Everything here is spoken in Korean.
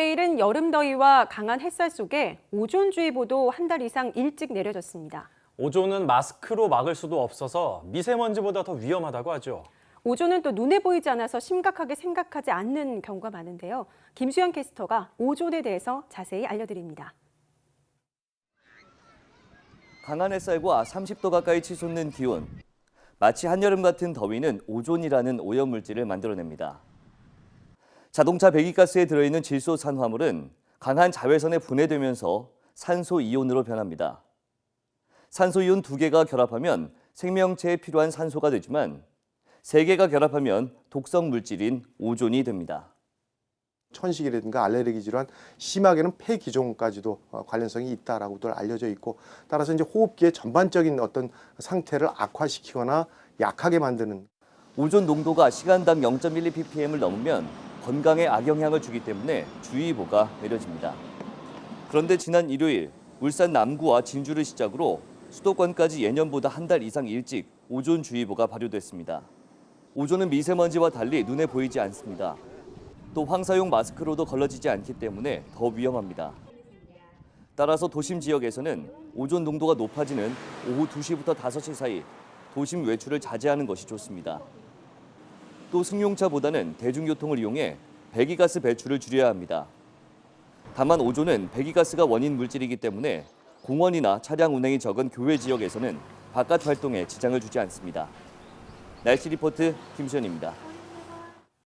때이른 여름 더위와 강한 햇살 속에 오존주의보도 한 달 이상 일찍 내려졌습니다. 오존은 마스크로 막을 수도 없어서 미세먼지보다 더 위험하다고 하죠. 오존은 또 눈에 보이지 않아서 심각하게 생각하지 않는 경우가 많은데요. 김수현 캐스터가 오존에 대해서 자세히 알려드립니다. 강한 햇살과 30도 가까이 치솟는 기온. 마치 한여름 같은 더위는 오존이라는 오염물질을 만들어냅니다. 자동차 배기가스에 들어있는 질소 산화물은 강한 자외선에 분해되면서 산소 이온으로 변합니다. 산소 이온 두 개가 결합하면 생명체에 필요한 산소가 되지만 세 개가 결합하면 독성 물질인 오존이 됩니다. 천식이라든가 알레르기 질환, 심하게는 폐기종까지도 어, 관련성이 있다라고도 알려져 있고 따라서 이제 호흡기의 전반적인 어떤 상태를 악화시키거나 약하게 만드는 오존 농도가 시간당 0.12ppm을 넘으면 건강에 악영향을 주기 때문에 주의보가 내려집니다. 그런데 지난 일요일 울산 남구와 진주를 시작으로 수도권까지 예년보다 한 달 이상 일찍 오존 주의보가 발효됐습니다. 오존은 미세먼지와 달리 눈에 보이지 않습니다. 또 황사용 마스크로도 걸러지지 않기 때문에 더 위험합니다. 따라서 도심 지역에서는 오존 농도가 높아지는 오후 2시부터 5시 사이 도심 외출을 자제하는 것이 좋습니다. 또 승용차보다는 대중교통을 이용해 배기가스 배출을 줄여야 합니다. 다만 오존은 배기가스가 원인 물질이기 때문에 공원이나 차량 운행이 적은 교외 지역에서는 바깥 활동에 지장을 주지 않습니다. 날씨 리포트 김수현입니다.